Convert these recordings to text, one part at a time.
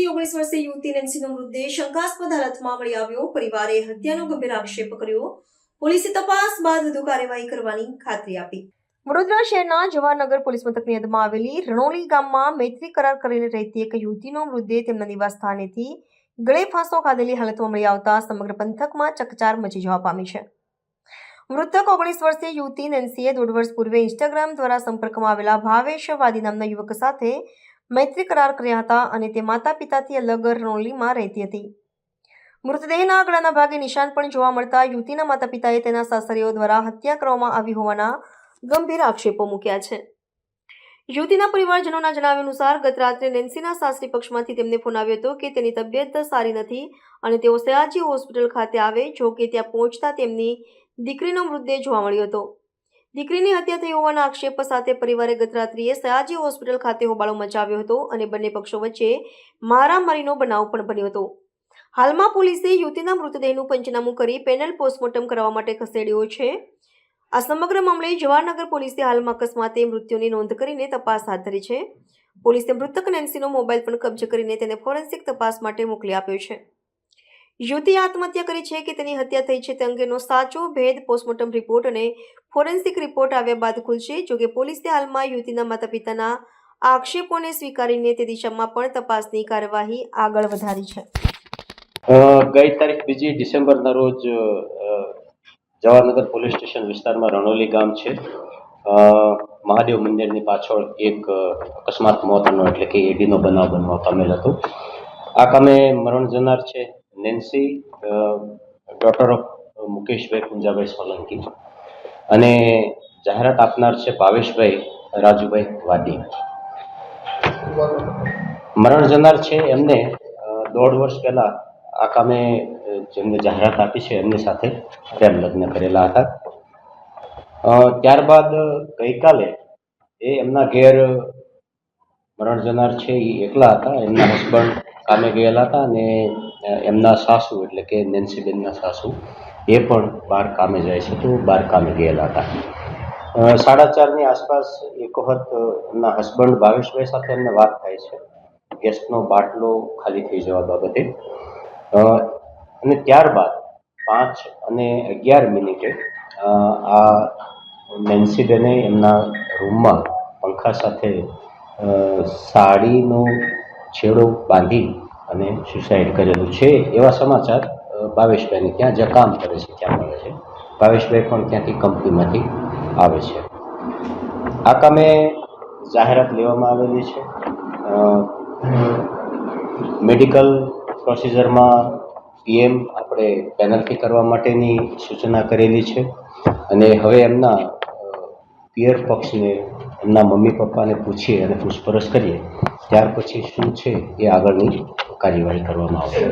રહેતી ઓગણીસ વર્ષીય યુવતી નેન્સીનો મૃતદેહ શંકાસ્પદ હાલતમાં મળી આવ્યો. પરિવારે હત્યાનો ગંભીર આક્ષેપ કર્યો. પોલીસે તપાસ બાદ વધુ કાર્યવાહી કરવાની ખાતરી આપી. વડોદરા શહેરના જવાહરનગર પોલીસ મથકની હદમાં આવેલી રણોલી ગામમાં મૈત્રી કરાર કરીને રહેતી એક યુવતીનો મૃતદેહ તેમના નિવાસ સ્થાનેથી ગળે ફાંસો ખાધેલી હાલતમાં મળી આવતા સમગ્ર પંથકમાં ચકચાર મચી જવા પામી છે. મૃતક ઓગણીસ વર્ષીય યુવતી નેન્સીએ દોઢ વર્ષ પૂર્વે ઇન્સ્ટાગ્રામ દ્વારા સંપર્કમાં આવેલા ભાવેશ વાદી નામના યુવક સાથે મૈત્રી કરાર કર્યા હતા અને તે માતા પિતાથી અલગ રોલીમાં રહેતી હતી. મૃતદેહના આંકડાના ભાગે નિશાન પણ જોવા મળતા યુવતીના માતા પિતાએ તેના સાસરીઓ દ્વારા હત્યા કરવામાં આવી હોવાના ગંભીર આક્ષેપો મૂક્યા છે. યુવતીના પરિવારજનોના જણાવ્યા અનુસાર, ગત રાત્રે નેન્સીના સાસરી પક્ષમાંથી તેમને ફોન આવ્યો હતો કે તેની તબિયત સારી નથી અને તેઓ સયાજી હોસ્પિટલ ખાતે આવે, જો કે ત્યાં પહોંચતા તેમની દીકરીનો મૃતદેહ જોવા મળ્યો હતો. દીકરીની હત્યા થઈ હોવાના આક્ષેપ સાથે પરિવારે ગત રાત્રિએ સયાજી હોસ્પિટલ ખાતે હોબાળો મચાવ્યો હતો અને બંને પક્ષો વચ્ચે મારામારીનો બનાવ પણ બન્યો હતો. હાલમાં પોલીસે યુવતીના મૃતદેહનું પંચનામું કરી પેનલ પોસ્ટમોર્ટમ કરવા માટે ખસેડ્યો છે. આ સમગ્ર મામલે જવાહરનગર પોલીસે હાલમાં અકસ્માતે મૃત્યુની નોંધ કરીને તપાસ હાથ ધરી છે. પોલીસે મૃતક નેન્સીનો મોબાઈલ પણ કબજે કરીને તેને ફોરેન્સિક તપાસ માટે મોકલી આપ્યો છે. યુવતીએ આત્મહત્યા કરી છે કે તેની હત્યા થઈ છે તે અંગેનો સાચો ભેદ પોસ્ટમોર્ટમ રિપોર્ટ અને ફોરેન્સિક રિપોર્ટ આવ્યા બાદ ખુલશે જોકે પોલીસે હાલમાં યુવતીના માતા પિતાના આક્ષેપોને સ્વીકારીને તે દિશામાં પણ તપાસની કાર્યવાહી આગળ વધારી છે. ગઈ તારીખ બીજી ડિસેમ્બરના રોજ જવાહરનગર પોલીસ સ્ટેશન વિસ્તારમાં રણોલી ગામ છે. મહાદેવ મંદિરની પાછળ એક અકસ્માત મોતનો એટલે કે એડીનો બનાવ બનવા પામેલ હતો. આ કામે મરણ જનાર છે Nancy daughter of Mukeshbhai Punjabhai Solanki. અને જાહેરાત આપનાર છે ભાવેશભાઈ રાજુભાઈ વાદી મરણ જનાર છે એમને દોઢ વર્ષ પહેલા આ કામે જેમને જાહેરાત આપી છે એમની સાથે પ્રેમ લગ્ન કરેલા હતા. ત્યારબાદ ગઈકાલે એ એમના ઘેર મરણ જનાર છે એ એકલા હતા. એમના હસબન્ડ કામે ગયેલા હતા અને એમના સાસુ એટલે કે નેન્સીબેનના સાસુ, એ પણ બહાર કામે જાય છે તો બહાર કામે ગયેલા હતા. સાડા ચારની આસપાસ એક વખત એમના હસબન્ડ ભાવેશભાઈ સાથે એમને વાત થાય છે. ગેસનો બાટલો ખાલી થઈ જવા બાબતે. અને ત્યારબાદ પાંચ અને અગિયાર મિનિટે આ નેન્સીબેને એમના રૂમમાં પંખા સાથે સાડીનું છેડો બાંધી અને સુસાઇડ કરેલું છે એવા સમાચાર ભાવેશભાઈને ત્યાં જે કામ કરે છે, ત્યાં મળે છે. ભાવેશભાઈ પણ ત્યાંથી કંપનીમાંથી આવે છે. આ કામે જાહેરાત લેવામાં આવેલી છે. મેડિકલ પ્રોસિજરમાં પીએમ આપણે પેનલ્ટી કરવા માટેની સૂચના કરેલી છે અને હવે એમના પિયર પક્ષને, એમના મમ્મી પપ્પાને પૂછીએ અને પૂછપરછ કરીએ ત્યાર પછી શું છે એ આગળની કાર્યવાહી કરવામાં આવશે?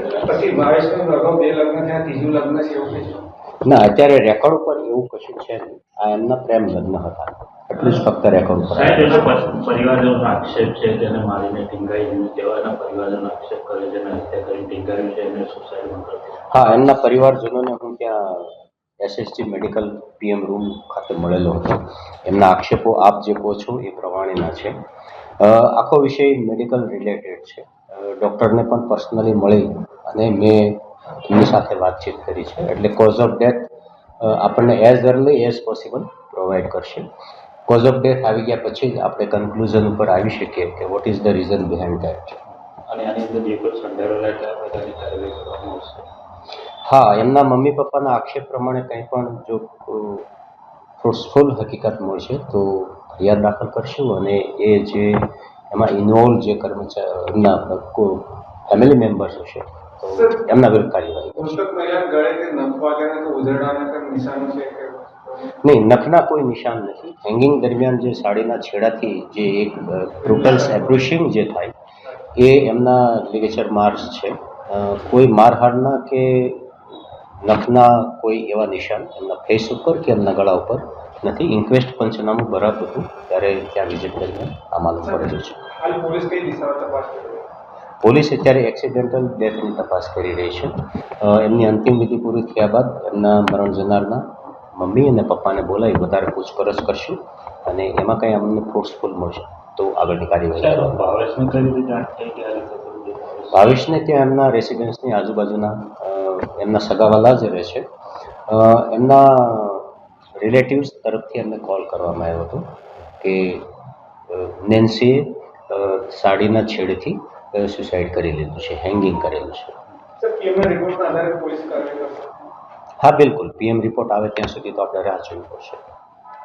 ના અત્યારે રેકોર્ડ ઉપર એવું કશું છે નહીં. આ એમના પ્રેમ લગ્ન હતા. એટલું જ ફક્ત રેકોર્ડ ઉપર. આક્ષેપ છે તેને મારીને ટીંગાઈ દીધું તેવાના પરિવારજનો આક્ષેપ કરે છે અને હત્યા કરીને ટીંગાવ્યું છે એને હા એમના પરિવારજનોને હું ત્યાં એસએસજી મેડિકલ પીએમ રૂમ ખાતે મળેલો હતો. એમના આક્ષેપો આપ જે કહો છો એ પ્રમાણેના છે. આખો વિષય મેડિકલ રિલેટેડ છે. ડૉક્ટરને પણ પર્સનલી મળી અને મેં એમની સાથે વાતચીત કરી છે. એટલે કોઝ ઓફ ડેથ આપણને as early as possible provide કરશે. કોઝ ઓફ ડેથ આવી ગયા પછી જ આપણે કન્ક્લુઝન ઉપર આવી શકીએ કે what is the reason behind that અને આની અંદર જે કોઈ સંડેરોલા ત્યાં બધાની કાર્યવાહી કરવામાં આવશે. હા એમના મમ્મી પપ્પાના આક્ષેપ પ્રમાણે કંઈ પણ જો ફોર્સફુલ હકીકત મળશે તો ફરિયાદ દાખલ કરશું અને એ જે એમાં ઇન્વોલ્વ જે કર્મચારી એમના ફેમિલી મેમ્બર્સ હશે તો એમના વિરુદ્ધ કાર્યવાહી નહીં નખના કોઈ નિશાન નથી. હેંગિંગ દરમિયાન જે સાડીના છેડાથી જે એક ટોટલ્સ એબ્રુશિંગ જે થાય એ એમના લિગેચર માર્ક્સ છે. કોઈ મારહાડના કે નખના કોઈ એવા નિશાન એમના ફેસ ઉપર કે એમના ગળા ઉપર નથી. ઇન્ક્વેસ્ટ પંચનામું બરાબર હતું. ત્યારે ત્યાં વિઝિટ દરમિયાન આ માલુમ પડેલું છે. હાલ પોલીસ કઈ દિશામાં તપાસ કરી રહી છે? પોલીસ અત્યારે એક્સિડેન્ટલ ડેથની તપાસ કરી રહી છે. એમની અંતિમ વિધિ પૂરી થયા બાદ એમના મરણ જનારના મમ્મી અને પપ્પાને બોલાવી વધારે પૂછપરછ કરશું અને એમાં કંઈ અમને ફોર્સફુલ મળશે તો આગળની કાર્યવાહી ભાવેશને ત્યાં એમના રેસિડેન્સની આજુબાજુના એમના સગાવાલા જ રહે છે. એમના રિલેટિવ્સ તરફથી એમને કોલ કરવામાં આવ્યો હતો કે નેન્સીએ સાડીના છેડેથી સુસાઇડ કરી લીધું છે હેંગિંગ કરેલું છે. હા બિલકુલ. પીએમ રિપોર્ટ આવે ત્યાં સુધી તો આપણે રાહ જોવી પડશે.